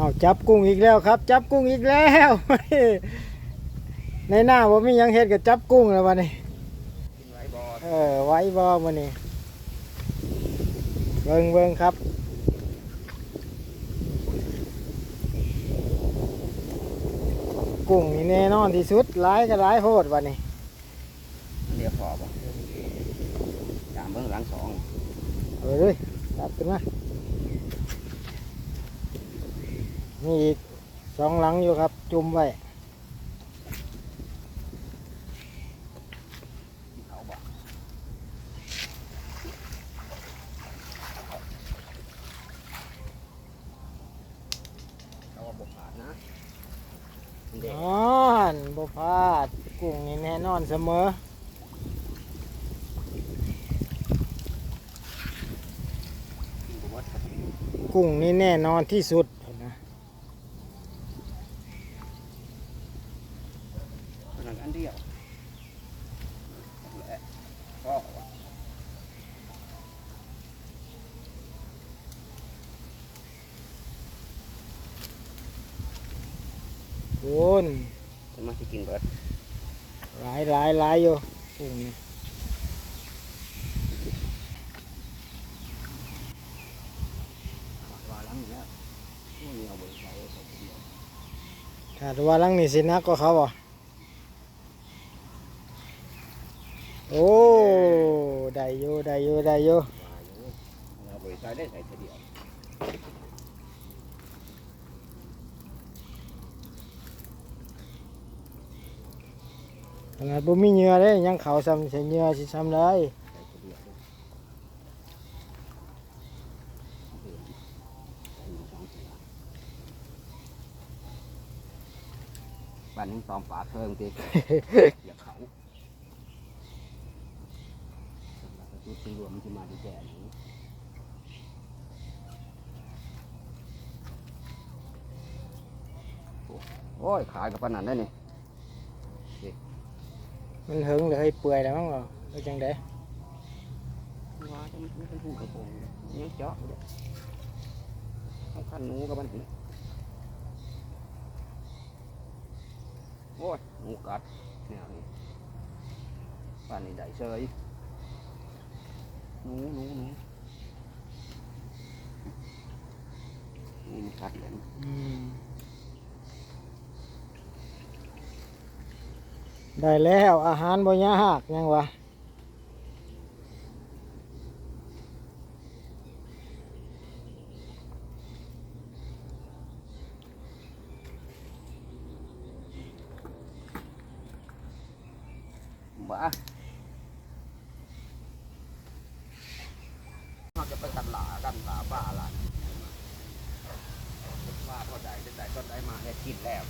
เอาจับกุ้งอีกแล้วครับ จับกุ้งอีกแล้ว ในหน้าว่ามีหยังเฮ็ดกับจับกุ้งแล้ววันนี้กินไว้บอเออไว้บ่วันนี้เบิ่งเบิ่งครับกุ้งนี่แน่นอนที่สุดหลายก็หลายโพดวันนี้เดี๋ยวพอบ่สามเบื้องหลังสองเอาเลยจับขึ้นมา นี่อีกสองหลังอยู่ครับ จุ่มไว้เขาบอกเขาว่าบกขาดนะเด็กนอนบ่พลาดกุ้งนี่แน่นอนเสมอกินบวัดกุ้งนี่แน่นอนที่สุดนะ พนัก อันเดียวและก็ว่าโอนจะมาที่กินเบิดหลายหลายหลายอยู่กุ้งนี่ว่าหลังนี้พวกนี้เอาไว้ใช้ใส่กินเบิดถ้าว่าหลังนี่สินักก็เขาบ่โอ้ได้ อยู่ได้อยู่ได้อยู่ว่าอยู่เอาไว้ใช้ได้ใส่ทีเดียวขนาดบ่มีเหงื่อเลยยังเขาซ้ำใส่เหงื่อสิซ้ำได้ใส่ทีเดียวเลยเอาไปใส่สองเสือปันนี้สองฝาเทิงตีอย่า เขาจุดที่รวมมันจะมาที่แก่นี้โอ้ย ขายกับปานนันได้นี่มันหึงเลยเปื่อยแล้วมั้งเหรอเอาจังได๋ว้าจะมันเป็นหูกระโปรงยังเจาะอยู่เอาขันหนูกับมันนี่โอ้ยหนูกัดแนวนี้ป่านนี้ได้เฉยห นูหนูหนูนี่มันกัดเลยอืมได้แล้วอาหารบ่ยากยังวะ บ้าเราจะ ไปกันหลากันหลาบ้าละบ้าก็ได้จะได้ก็ได้มาแค่กินแล้ว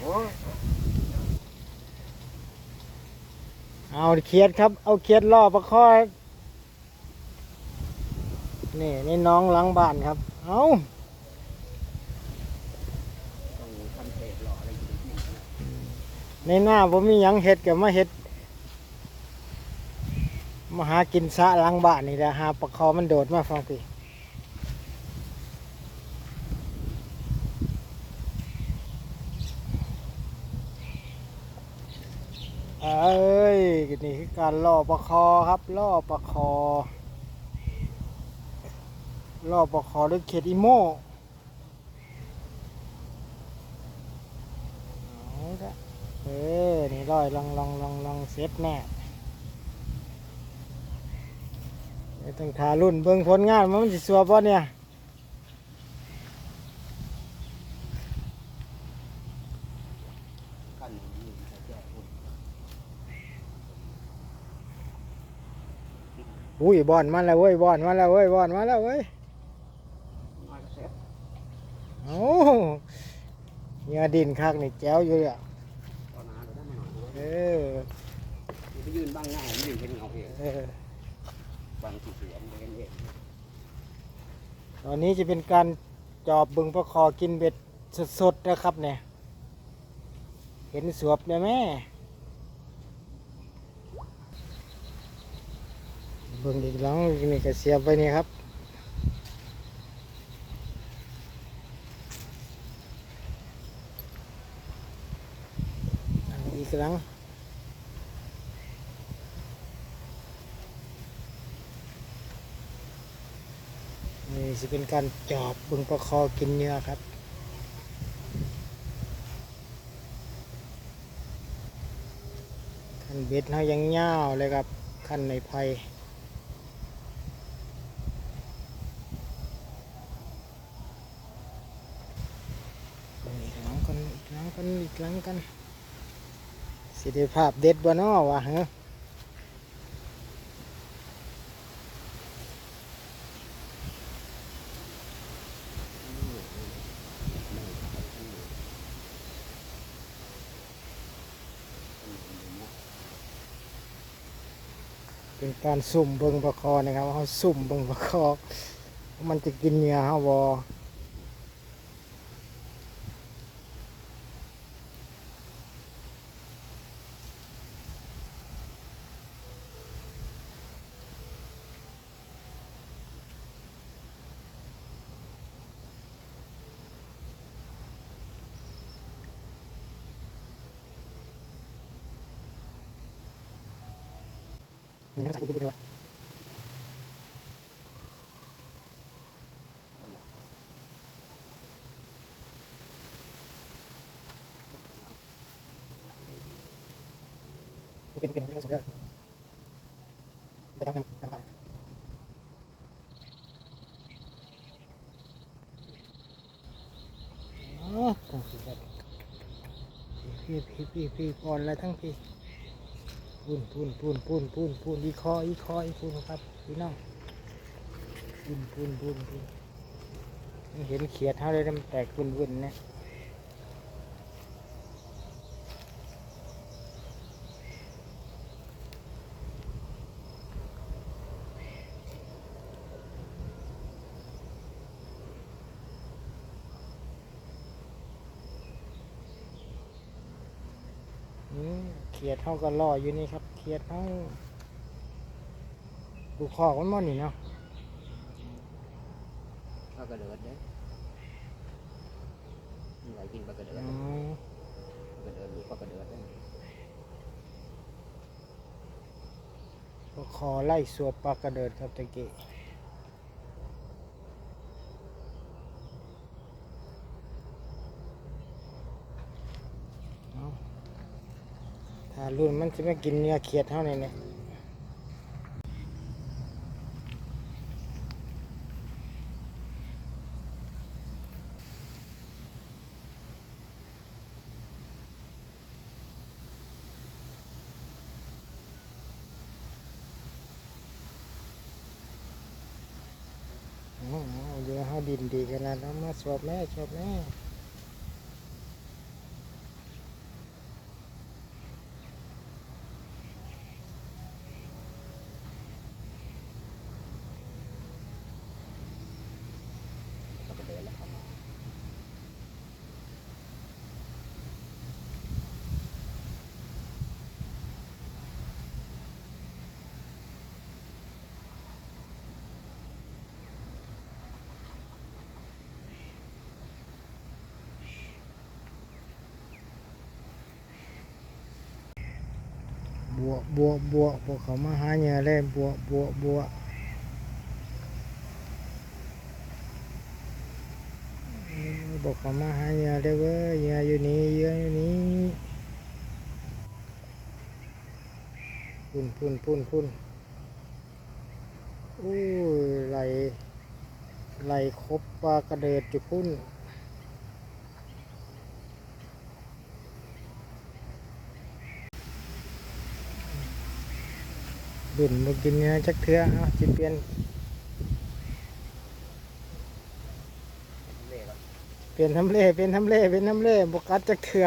โอ้ยเอาเขียดครับ เอาเขียดล่อประคอยนี่นี่น้องหลังบ้านครับ เอาต้องทำเศษหล่ออะไรอยู่ที่นี่นะในหน้าผมมีหยังเห็ดกับมาเห็ด มาหากินสะหลังบ้านนี่แหละหาปลาคอมันโดดมาฟังพี่เอ้ยนี่คือการล่อปลาคอครับล่อปลาคอล่อปลาคอด้วยเขตอีโม่เออนี่ร้อยลองลองลองลองเซตแน่ เดี๋ยวต้องทารุ่นเบิ่งผลงานว่ามันสิสัวบ่เนี่ยขั้นนี้ใช้แก้พุ่นอุ้ยบอนมาแล้วเว้ยบอนมาแล้วเว้ยบอนมาแล้วเว้ยมาก็เสร็จโอ้เนื้อดินคักนี่แจ๋วอยู่เลยอะตอนนั้นเราได้มาหน่อยเอด้วยออย่าไปยืนบ้างหน้ายืนเป็นเงาเอง เออ ฟังที่เสียงเองตอนนี้จะเป็นการจอบบึงพระคอกินเบ็ดสดๆนะครับเนี่ย เห็นสวบไหมแม่บึงอีกหลังนี่ก็เสียบไว้นี่ครับอีกครั้ง เป็นการจอบบึงประคอกินเนื้อครับคันเบ็ดเขายังเง่าเลยครับคันในไผ่อีกหลังกันอีกหลังกันอีกหลังกันสิได้ภาพเด็ดบ่นอวะเฮ เป็นการสุ่มเบิงประคอนะครับเขาสุ่มเบิงประคอ มันจะกินเหงื่อเขาบอ นี่นะครับคุณผู้ชมเป็นเป็นเรื่องสุดยอดไปทำกันทำกันอ๋อต้องสุดยอดพี่พี่พี่พี่ก่อนแล้วทั้งพี่ ปูนปูนปูนปูนปูนปูนอีคออีคออีปูนครับพี่น้องปูนปูนปูนพุ่นเห็นเขียดเท่าไรมันแตกพุ่นพุ่นนะนี่เขียดเท่าก็รออยู่นี่ครับเขียดเท่าดูคอกมันมันนี่เนาะปลากระเดิดเด้มีอะไรกินปลากระเดิดอ๋อปลากระเดิดหรือปลากระเดิดเด้ก็คอไล่สวบปลากระเดิดครับตะกี้เอาถ้ารุ่นมันจะไม่กินเนื้อเขียดเท่านี้เนี่ยเดี๋ยวเขาดินดีขนาดนั้นมาสวบแม่สวบแม่ ปลากระเดิดแล้วครับ บัวบัวบวพวกเขามาหาเหยื่อเลยบัวบัวบวเอ้ยบอกเขามาหาเหยื่อเลยเว้ยเหยื่ออยู่นี่เหยื่ออยู่นี่พุ่นพุ่นพุ่นพุ่นอู้ยไหลไหลครบปลากระเดิดจุพุ่น ดุนมากินเนื้อจักเทือเอาจิเปลี่ยนเปลี่ยนทำเลเปลี่ยนทำเลเปลี่ยนทำเลบกัดจักเทือ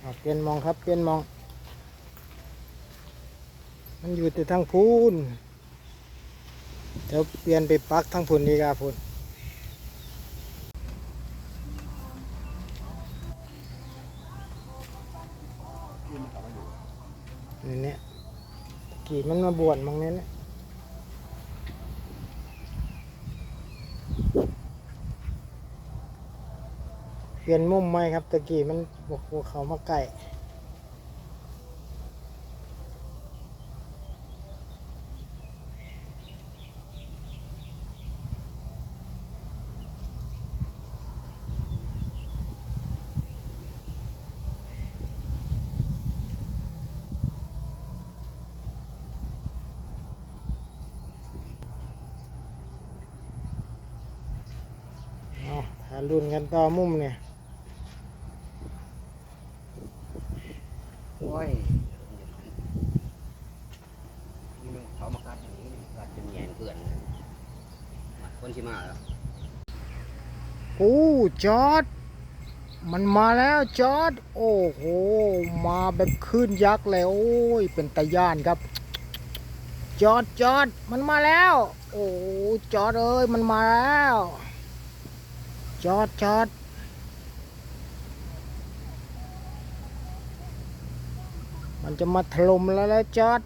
เอาเปลี่ยนมองครับเปลี่ยนมอง มันอยู่แต่ทางพูนเดี๋ยวเปลี่ยนไปปักทางพูนดีกว่าพูน นเนี้ยกี่มันมาบวนมองนี้เนี่ยเปลี่ยนมุมไหมครับตะกี้มันบวกเขามาไก่ รุ่นกันต่อมุมเนี่ยโอ้ยนี่มันเขามากัดอย่างนี้กัดจนแหยงเกลื่อนเลยมาคนชิมาแล้วโอ้จอด มันมาแล้วจอด โอ้โห มาแบบขึ้นยักษ์เลยโอ้ย เป็นตะย่านครับ จอดจอด มันมาแล้ว โอ้จอดเอ้ย มันมาแล้ว จอดจอดมันจะมาถล่มแล้วแล้วจอด